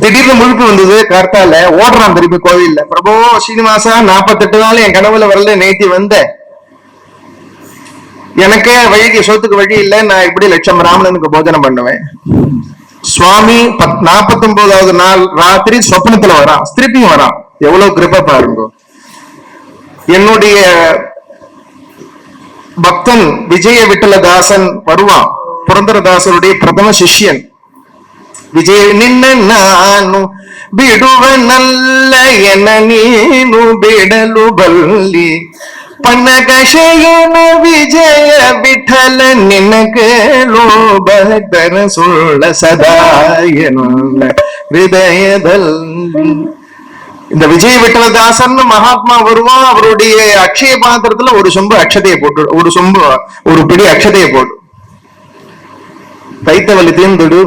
திடீர்னு முழுப்பு வந்தது கர்த்தால ஓடுறான் திருப்பி கோவில்ல. பிரபோ சீனிவாசா நாற்பத்தெட்டு நாள் என் கனவுல வரல நேத்தி வந்த. எனக்கே வழிக்கு சொத்துக்கு வழி இல்ல நான் இப்படி லட்சம் ராமனுக்கு போஜனம் பண்ணுவேன். சுவாமி பத் நாற்பத்தொன்பதாவது நாள் ராத்திரி சொப்னத்துல வரான். திருப்பியும் வரான். எவ்வளவு கிருப்ப பாருங்க. என்னுடைய பக்தன் விஜய விட்டலதாசன் வருவான். புரந்தரதாசருடைய பிரதம சிஷ்யன். ವಿಜಯ ನಿನ್ನ ನಾನು நல்ல என ನೀನು ಬಿಡಲು ಬಲ್ಲಿ ಪನಕಶಯನ ವಿಜಯ ವಿಠಲ ನಿನಗೇಲು ಭಕ್ತರ ಸುಳ್ಳ ಸದಾಯನು ಹೃದಯದಲ್ಲಿ இந்த விஜய் விட்டலதாசன் மகாத்மா வருவான் அவருடைய அக்ஷய பாத்திரத்துல ஒரு சொம்பு அக்ஷதையை போட்டு ஒரு சொம்பு ஒரு பிடி அக்ஷதையை போட்டு தைத்த வலி தீர்ந்துடு.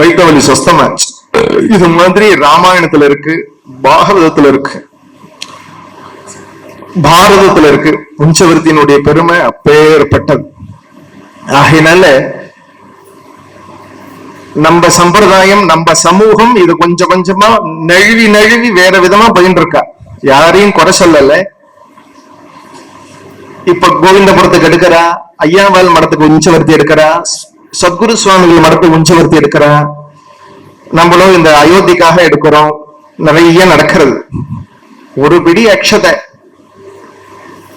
வைத்தவலி சொஸ்தமாச்சு இது மாதிரி ராமாயணத்துல இருக்கு பாகவதத்துல இருக்கு. பாரதத்துல இருக்கு. பஞ்சவர்த்தியினுடைய பெருமை அப்பேற்பட்டது ஆகையினால நம்ம சம்பிரதாயம் நம்ம சமூகம் இது கொஞ்சம் கொஞ்சமா நழுவி நழுவி வேற விதமா பயின்று இருக்கா யாரையும் குறை சொல்லல. இப்ப கோவிந்தபுரத்துக்கு எடுக்கிறா ஐயாவால் மடத்துக்கு உஞ்சவர்த்தி எடுக்கிறா சத்குரு சுவாமிகள் மடத்துக்கு உஞ்சவர்த்தி எடுக்கிறா நம்மளும் இந்த அயோத்திக்காக எடுக்கிறோம் நிறைய நடக்கிறது. ஒரு பிடி அக்ஷதை.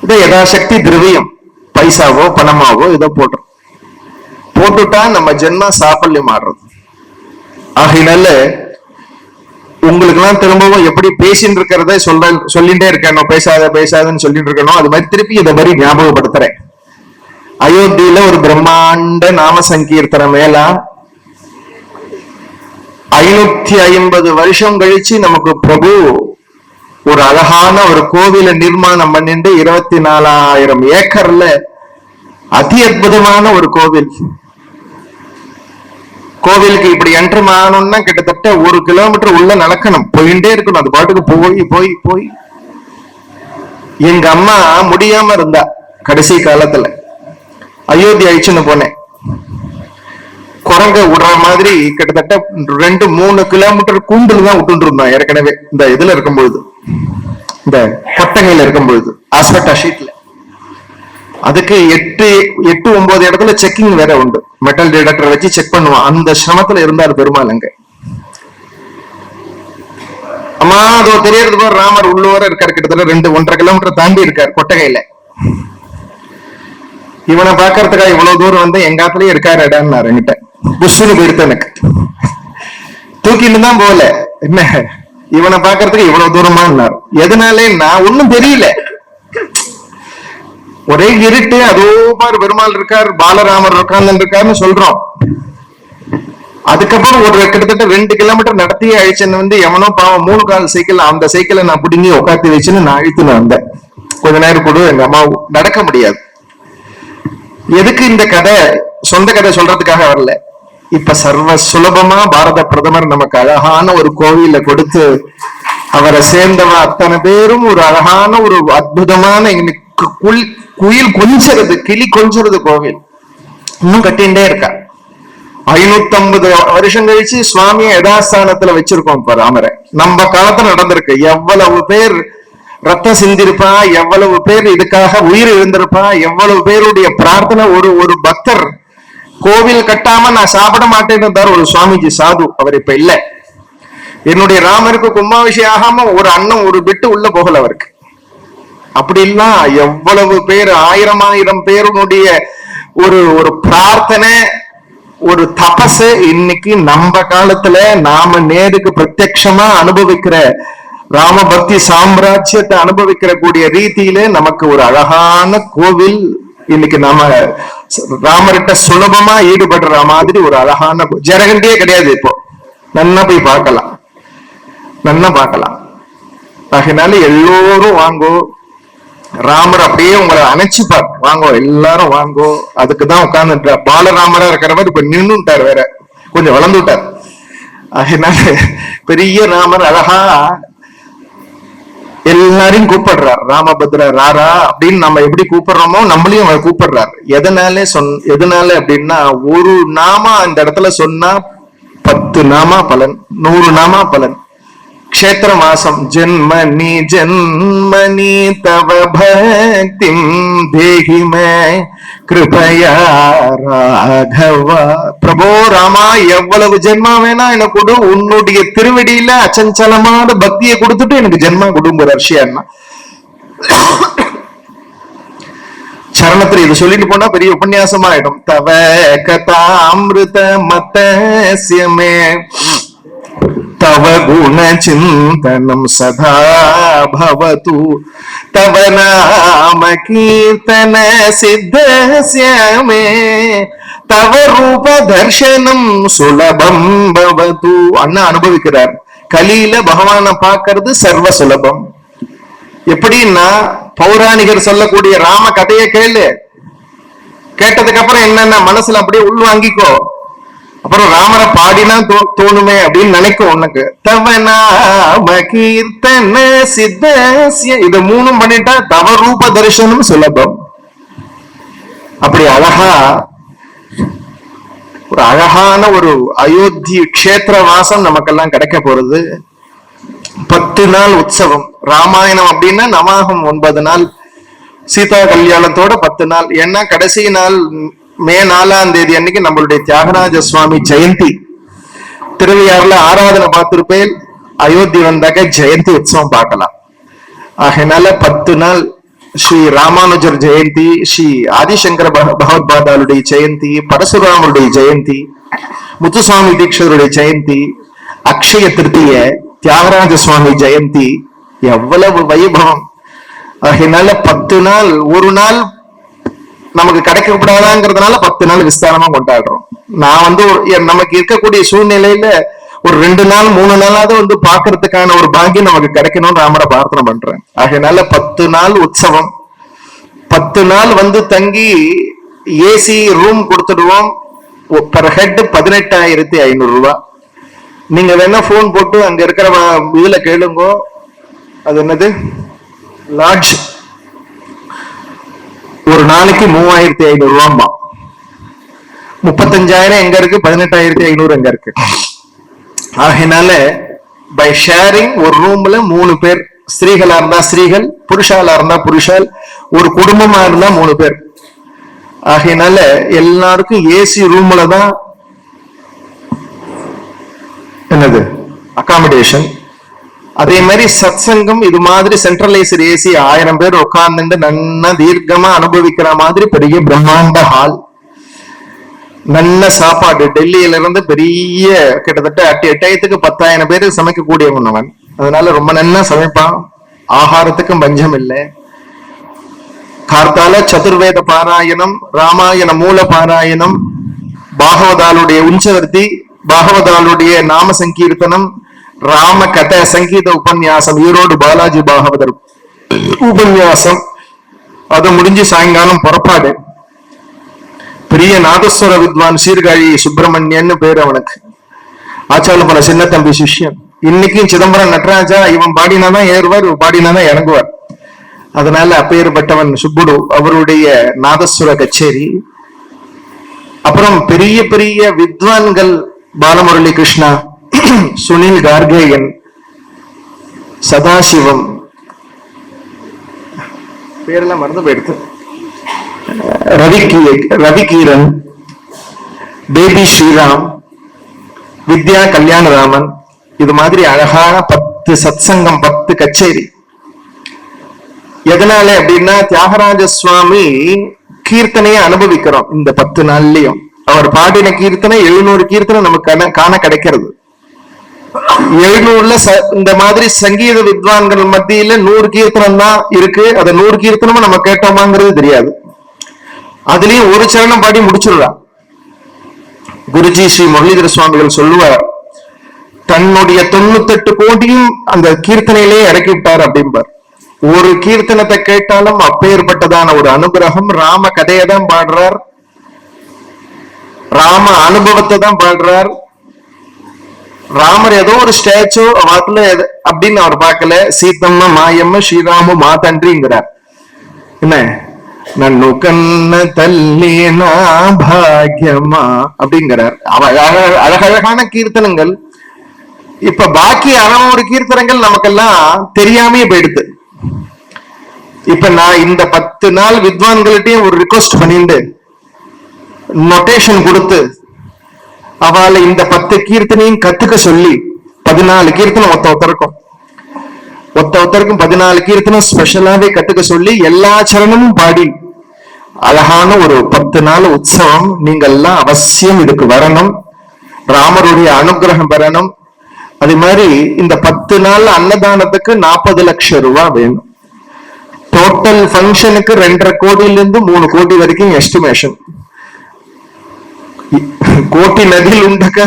இது யதாசக்தி திரவியம். பைசாவோ பணமாவோ இதை போட்டுரும். போட்டுட்டா நம்ம ஜென்ம சாப்பல்யம் ஆடுறது ஆகையினால உங்களுக்கு எல்லாம் திரும்பவும் எப்படி பேசிட்டு இருக்கிறத சொல்ல சொல்லிட்டே இருக்கணும் பேசாத பேசாதன்னு சொல்லிட்டு இருக்கணும் அது மாதிரி திருப்பி இதை மாதிரி ஞாபகப்படுத்துறேன். அயோத்தியில ஒரு பிரம்மாண்ட நாம சங்கீர்த்தன மேலா ஐநூத்தி ஐம்பது வருஷம் கழிச்சு நமக்கு பிரபு ஒரு அழகான ஒரு கோவில நிர்மாணம் பண்ணிட்டு இருபத்தி நாலாயிரம் ஏக்கர்ல அதி அற்புதமான ஒரு கோவில். கோவிலுக்கு இப்படி என்ட்ரு ஆனோம்னா கிட்டத்தட்ட ஒரு கிலோமீட்டர் உள்ள நடக்கணும். போயிட்டே இருக்கணும். அது பாட்டுக்கு போய் போய் போய். எங்க அம்மா முடியாம இருந்தா கடைசி காலத்துல. அயோத்தி அழிச்சுன்னு போனேன். குரங்க விடுற மாதிரி கிட்டத்தட்ட ரெண்டு மூணு கிலோமீட்டர் கூண்டுல தான் விட்டுட்டு இருந்தோம் ஏற்கனவே. இந்த இதுல இருக்கும்பொழுது. இந்த கொட்டகையில இருக்கும்பொழுது ஆஸ்பெக்டா ஷீட்ல அதுக்கு எட்டு எட்டு ஒன்பது இடத்துல செக்கிங் வேற உண்டு. மெட்டல் டிடக்டர் வச்சு செக் பண்ணுவான். அந்த சிரமத்துல இருந்தாரு பெருமாள் அங்க. அம்மா அதோ தெரியறது போற ராமர் உள்ளூர இருக்காரு. கிட்டத்தட்ட ரெண்டு ஒன்றரை கிலோமீட்டர் தாண்டி இருக்கார் கொட்டகையில. இவனை பாக்குறதுக்கா இவ்வளவு தூரம் வந்து எங்க ஆத்துலயே இருக்காரு நான் என்கிட்ட புஷ்ஷுன்னு போயிடுத்து எனக்கு. தூக்கிட்டு தான் போகல. என்ன? இவனை பாக்குறதுக்கு இவ்வளவு தூரமா எதனாலே? நான் ஒண்ணும் தெரியல. ஒரே இருட்டு அதோ பாரு பெருமாள் இருக்கார் பாலராமர் உட்கார்ந்து இருக்காருன்னு சொல்றோம். அதுக்கப்புறம் ஒரு கிட்டத்தட்ட ரெண்டு கிலோமீட்டர் நடத்தியே அழிச்சேன்னு வந்து எவனோ பாவம் மூணு கால் சைக்கிள் அந்த சைக்கிளை நான் பிடுங்கி உட்காந்து வச்சுன்னு நான் அழித்துன்னு வந்தேன். கொஞ்ச நேரம் கூட எங்க அம்மா நடக்க முடியாது. எதுக்கு இந்த கதை சொந்த கதை சொல்றதுக்காக வரல? இப்ப சர்வ சுலபமா பாரத பிரதமர் நமக்கு அழகான ஒரு கோவில கொடுத்து அவரை சேர்ந்தவ அத்தனை பேரும் ஒரு அழகான ஒரு அற்புதமான இன்னைக்கு குயில் குயில் கொஞ்சறது கிளி கொஞ்சறது கோவில். இன்னும் கட்டிகிட்டே இருக்கா? ஐநூத்தி ஐம்பது வருஷம் கழிச்சு சுவாமியை யதாஸ்தானத்துல வச்சிருக்கோம் இப்ப ராமரை. நம்ம காலத்துல நடந்திருக்கு. எவ்வளவு பேர் ரத்தம் சிந்திருப்பா எவ்வளவு பேர் இதுக்காக உயிர் இருந்திருப்பா எவ்வளவு பேருடைய பிரார்த்தனை ஒரு ஒரு பக்தர் கோவில் கட்டாம நான் சாப்பிட மாட்டேன்னு இருந்தார் ஒரு சுவாமிஜி சாது அவர் இப்ப இல்ல. என்னுடைய ராமருக்கு கும்பாபிஷேகம் ஆகாம ஒரு அண்ணன் ஒரு பிட்டு உள்ள போகல அவருக்கு. அப்படி இல்ல எவ்வளவு பேர் ஆயிரம் ஆயிரம் பேருடைய ஒரு ஒரு பிரார்த்தனை ஒரு தபசு இன்னைக்கு நம்ம காலத்துல நாம நேருக்கு பிரத்யக்ஷமா அனுபவிக்கிற ராமபக்தி சாம்ராஜ்யத்தை அனுபவிக்கிற கூடிய ரீதியிலே நமக்கு ஒரு அழகான கோவில். இன்னைக்கு நாம ராமர்கிட்ட சுலபமா ஈடுபடுற மாதிரி ஒரு அழகான ஜரகண்டியே கிடையாது இப்போ. நன்னா போய் பார்க்கலாம். நன்னா பார்க்கலாம். ஆகையினால எல்லோரும் வாங்கோ. ராமர் அப்படியே உங்களை அணைச்சுப்பார் வாங்கோ எல்லாரும் வாங்கோ. அதுக்குதான் உட்கார்ந்துட்டார் பாலராமரா மாதிரி இப்ப நின்றுட்டாரு வேற. கொஞ்சம் வளர்ந்துட்டார். அதனால பெரிய ராமர் அழகா எல்லாரையும் கூப்பிடுறார். ராமபத்ர ராரா அப்படின்னு நம்ம எப்படி கூப்பிடுறோமோ நம்மளையும் அவர் கூப்பிடுறார். எதனால சொன் எதனால அப்படின்னா ஒரு நாமா அந்த இடத்துல சொன்னா பத்து நாமா பலன் நூறு நாமா பலன். க்ஷேத்திர மாசம் ஜென்மனி ஜென்மனி தவ பக்திம் தேகிம. கிருபயா ராகவா பிரபோ ராமா எவ்வளவு ஜென்மா வேணா எனக்கு கொடு. உன்னுடைய திருவடியில அச்சஞ்சலமான பக்தியை கொடுத்துட்டு எனக்கு ஜென்மா கொடுங்கிற அர்ஷியான்னா சரணத்துல இது சொல்லிட்டு போனா பெரிய உபன்யாசமா ஆயிடும் தவ கதாமிருத மத்தசியமே. तव गुणचिन्तनं सदा भवतु तव नाम कीर्तन सिद्धस्य मे तव ரூப தர்ஷனம் சுலபம் பவது அண்ணா அனுபவிக்கிறார் கலியில பகவானை பார்க்கிறது சர்வ சுலபம் எப்படின்னா பௌராணிகர் சொல்லக்கூடிய ராம கதையை கேளு கேட்டதுக்கு அப்புறம் என்னன்னா மனசுல அப்படியே உள்வாங்கிக்கோ அப்புறம் ராமரை பாடினா தோணுமே அப்படின்னு நினைக்கும் உனக்கு. தவனா நாம கீர்த்தன சித்தஸ்ய மூணும் பண்ணிட்டா தவ ரூப தரிசனம் சுலபம் அப்படி அழகா ஒரு அழகான ஒரு அயோத்தி கஷேத்திர வாசம் நமக்கெல்லாம் கிடைக்க போறது. பத்து நாள் உற்சவம். ராமாயணம் அப்படின்னா நவாகம் ஒன்பது நாள். சீதா கல்யாணத்தோட பத்து நாள். ஏன்னா கடைசி நாள் மே நாலாம் தேதி அன்னைக்கு நம்மளுடைய தியாகராஜ சுவாமி ஜெயந்தி. திருவையாறுல ஆராதனை பார்த்திருப்பேன். அயோத்தி வந்தாக்க ஜெயந்தி உற்சவம் பார்க்கலாம். ஆகையினால பத்து நாள் ஸ்ரீ ராமானுஜர் ஜெயந்தி ஸ்ரீ ஆதிசங்கர பகவத்பாதாளுடைய ஜெயந்தி பரசுராமருடைய ஜெயந்தி முத்துசுவாமி தீட்சருடைய ஜெயந்தி அக்ஷய திருத்திய தியாகராஜ சுவாமி ஜெயந்தி. எவ்வளவு வைபவம். ஆகையினால பத்து நாள் ஒரு நாள் நமக்கு கிடைக்கக்கூடாதாங்கிறதுனால பத்து நாள் விஸ்தாரமா கொண்டாடுறோம். நான் வந்து ஒரு- எ- நமக்கு இருக்கக்கூடிய சூழ்நிலையில ஒரு ரெண்டு நாள் மூணு நாளாவது வந்து பாக்குறதுக்கான ஒரு பாக்கியம் நமக்கு கிடைக்கணும்னு ராமரை பிரார்த்தனை பண்றேன். ஆகையினால பத்து நாள் உற்சவம். பத்து நாள் வந்து தங்கி ஏசி ரூம் கொடுத்துடுவோம். பர் ஹெட் பதினெட்டாயிரத்தி ஐநூறு ரூபா. நீங்க வேணா போன் போட்டு அங்க இருக்கிற இதுல கேளுங்கோ. அது என்னது? லாட்ஜ் ஒரு நாளைக்கு மூவாயிரத்தி ஐநூறு ரூபாம்பா முப்பத்தஞ்சாயிரம் எங்க இருக்கு? பதினெட்டாயிரத்தி ஐநூறு எங்க இருக்கு? ஆகையினால பை ஷேரிங் ஒரு ரூம்ல மூணு பேர் ஸ்திரீகளா இருந்தா ஸ்திரீகள் புருஷாலா இருந்தா புருஷால் ஒரு குடும்பமா இருந்தா மூணு பேர். ஆகையினால எல்லாருக்கும் ஏசி ரூம்ல தான் என்னது? அகாமடேஷன் அதே மாதிரி சத்சங்கம் இது மாதிரி சென்ட்ரலைஸ்டு ஏசி ஆயிரம் பேர் உட்கார்ந்துட்டு நன்னா தீர்க்கமா அனுபவிக்கிற மாதிரி பெரிய பிரம்மாண்ட ஹால் நல்ல சாப்பாடு. டெல்லியில இருந்து பெரிய கிட்டத்தட்ட அட்டு எட்டாயிரத்துக்கு பத்தாயிரம் பேர் சமைக்கக்கூடிய உணவன். அதனால ரொம்ப நல்லா சமைப்பான். ஆகாரத்துக்கும் பஞ்சம் இல்லை. கார்த்தால சதுர்வேத பாராயணம் ராமாயண மூல பாராயணம் பாகவதாளுடைய உஞ்சவர்த்தி பாகவதாளுடைய நாம சங்கீர்த்தனம் ராம கத சங்கீத உபன்யாசம் ஈரோடு பாலாஜி பாகவதர் உபன்யாசம். அது முடிஞ்சு சாயங்காலம் புறப்பாடு. பெரிய நாதஸ்வர வித்வான் சீர்காழி சுப்பிரமணியன்னு பேர் அவனுக்கு. ஆச்சாரபுர சின்ன தம்பி சிஷ்யன். இன்னைக்கும் சிதம்பரம் நடராஜா இவன் பாடினாதான் ஏறுவார் இவன் பாடினாதான் இறங்குவார். அதனால அப்பேற்பட்டவன் சுப்புடு அவருடைய நாதஸ்வர கச்சேரி. அப்புறம் பெரிய பெரிய வித்வான்கள் பாலமுரளி கிருஷ்ணா சுனில் கார்கேயன் சதாசிவம் பேரெல்லாம் மறந்து போயிடுது ரவி கீ- ரவி கீரன் பேபி ஸ்ரீராம் வித்யா கல்யாணராமன் இது மாதிரி அழகான பத்து சத்சங்கம் பத்து கச்சேரி எதனால அப்படின்னா தியாகராஜ சுவாமி கீர்த்தனையை அனுபவிக்கிறோம் இந்த பத்து நாள்லயும் அவர் பாடின கீர்த்தனை எழுநூறு கீர்த்தனை நமக்கு காண கிடைக்கிறது எழுநூறுல இந்த மாதிரி சங்கீத வித்வான்கள் மத்தியில நூறு கீர்த்தனம் தான் இருக்கு. அதை நூறு கீர்த்தனமும் நம்ம கேட்டோமாங்கிறது தெரியாது. அதுலயும் ஒரு சரணம் பாடி முடிச்சிடுறா. குருஜி ஸ்ரீ முரளிதர சுவாமிகள் சொல்லுவார் தன்னுடைய தொண்ணூத்தெட்டு கோடியும் அந்த கீர்த்தனையிலே இறக்கி விட்டார் அப்படிம்பார். ஒரு கீர்த்தனத்தை கேட்டாலும் அப்பேற்பட்டதான ஒரு அனுகிரகம் ராம கதையை தான் பாடுறார். ராம அனுபவத்தை தான் பாடுறார். ராமர் ஏதோ ஒரு ஸ்டாச்சு வாக்குல எது- அப்படின்னு அவர் பார்க்கல. சீத்தம்மா மாயம்ம ஸ்ரீராம மாதன்றிங்கிறார். என்ன? நன்னு கண்ண தல்லினா பாக்கியமா அப்படிங்கிறார். அவ- அழக- அழகழகான கீர்த்தனங்கள். இப்ப பாக்கி அறநூறு கீர்த்தனங்கள் நமக்கெல்லாம் தெரியாமே போயிடுது. இப்ப நான் இந்த பத்து நாள் வித்வான்கள்ட்டையும் ஒரு ரிக்வஸ்ட் பண்ணிட்டு நொட்டேஷன் கொடுத்து அவளை இந்த பத்து கீர்த்தனையும் கத்துக்க சொல்லி பதினாலு கீர்த்தனம் ஒத்த ஒருத்தருக்கும் ஒத்த ஒருத்தருக்கும் பதினாலு கீர்த்தனம் ஸ்பெஷலாவே கத்துக்க சொல்லி எல்லா சரணமும் பாடி. அழகான ஒரு பத்து நாள் உற்சவம் நீங்க எல்லாம் அவசியம் இதுக்கு வரணும். ராமருடைய அனுகிரகம் பெறணும் அது மாதிரி இந்த பத்து நாள் அன்னதானத்துக்கு நாற்பது லட்சம் ரூபாய் வேணும். டோட்டல் ஃபங்க்ஷனுக்கு ரெண்டரை கோடியில இருந்து மூணு கோடி வரைக்கும் எஸ்டிமேஷன் கோட்டி நதியில் உண்டக்க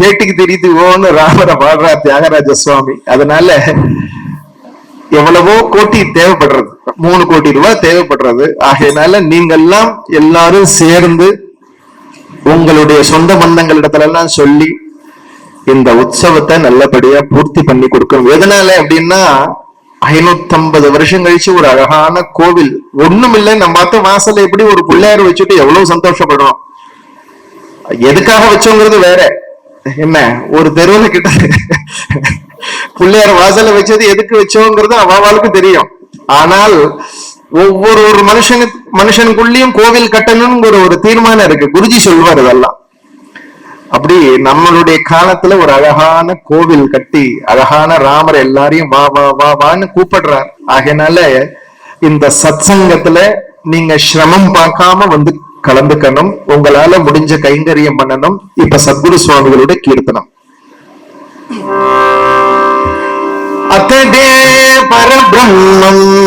மேட்டுக்கு தெரியுது ஓன்னு ராமரை பாடுறா தியாகராஜ சுவாமி. அதனால எவ்வளவோ கோட்டி தேவைப்படுறது. மூணு கோடி ரூபாய் தேவைப்படுறது. ஆகையினால நீங்கெல்லாம் எல்லாரும் சேர்ந்து உங்களுடைய சொந்த பந்தங்களிடத்துல எல்லாம் சொல்லி இந்த உற்சவத்தை நல்லபடியா பூர்த்தி பண்ணி கொடுக்கணும். எதனால அப்படின்னா ஐநூத்தம்பது வருஷம் கழிச்சு ஒரு அழகான கோவில். ஒண்ணும் இல்லை நம்ம பார்த்த வாசல்ல எப்படி ஒரு பிள்ளையார் வச்சுட்டு எவ்வளவு சந்தோஷப்படுறோம். எதுக்காக வச்சோங்கிறது வேற. என்ன ஒரு தெருவுல கிட்ட பிள்ளையார் வாசல்ல வச்சது எதுக்கு வச்சோங்கிறது அவாவாளுக்கு தெரியும். ஆனால் ஒவ்வொரு ஒரு மனுஷனு மனுஷனுக்குள்ளயும் கோவில் கட்டணுங்கிற ஒரு தீர்மானம் இருக்கு. குருஜி சொல்வார் இதெல்லாம். அப்படி நம்மளுடைய காலத்துல ஒரு அழகான கோவில் கட்டி அழகான ராமர் எல்லாரையும் வா வா வா வான்னு கூப்பிடுறார். ஆகையினால இந்த சத்சங்கத்துல நீங்க சிரமம் பார்க்காம வந்து கலந்துக்கணும். உங்களால முடிஞ்ச கைங்கரியம் பண்ணணும். இப்ப சத்குரு சுவாமிகளோட கீர்த்தனம். அத்தடே பரபிரம்மம்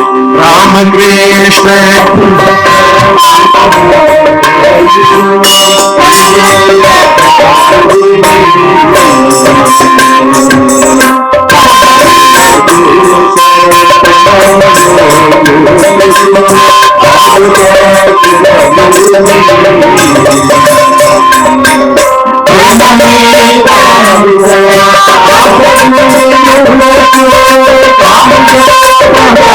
Ramakrishna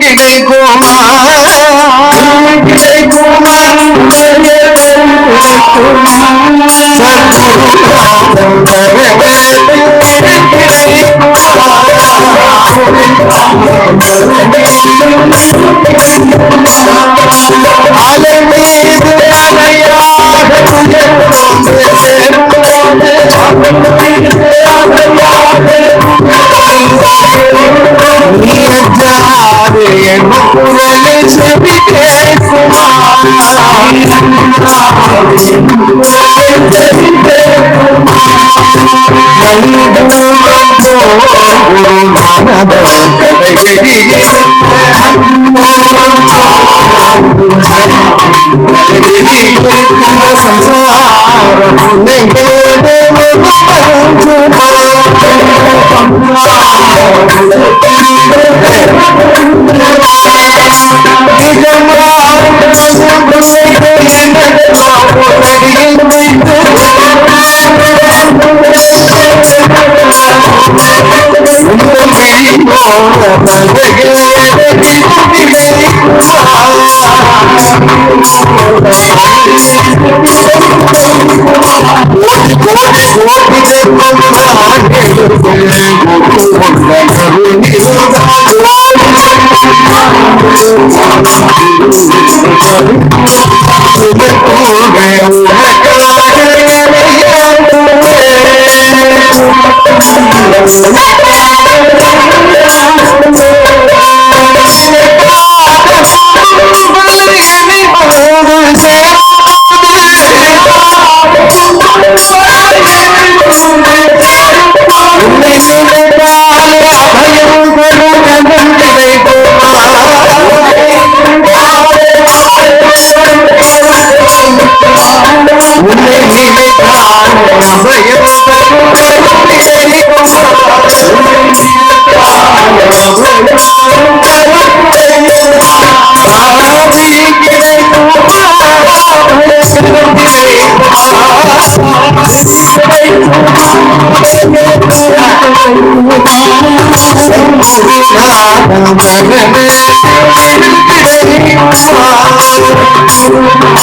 কে তোমার তোমার உன்னை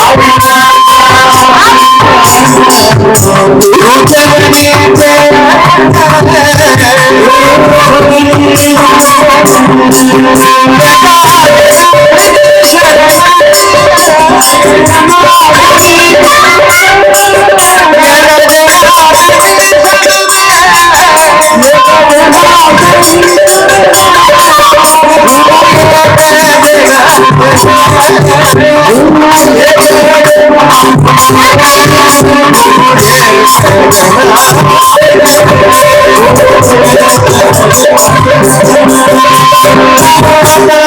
I'm Oh, Thank you.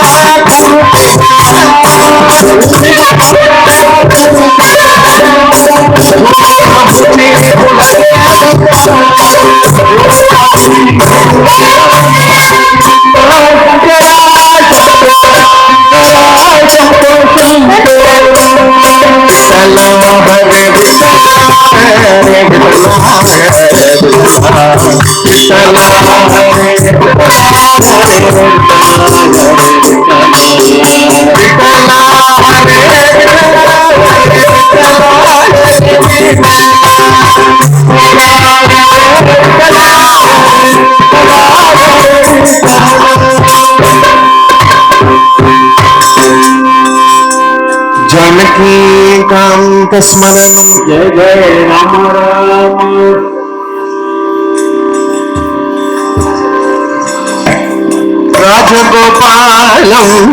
Kant स्मरण जय जय राम राम राजगोपालम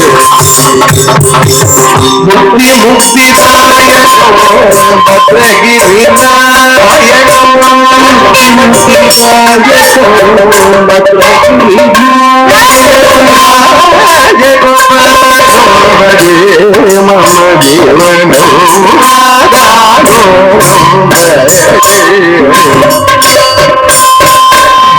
ముక్తి ముక్తి భద్రగిరి మమ జీవన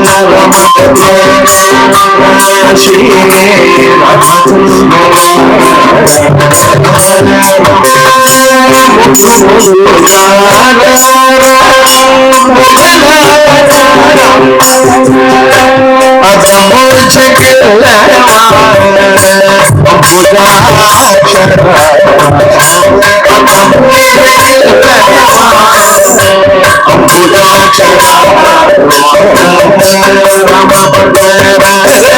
I'm राम राम राम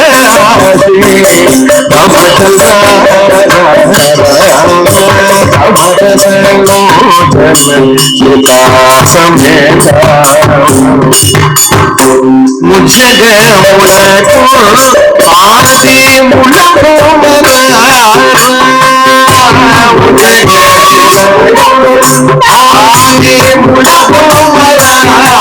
मुझे मुलको आरती मुलको मनाया मुझे आरती मुला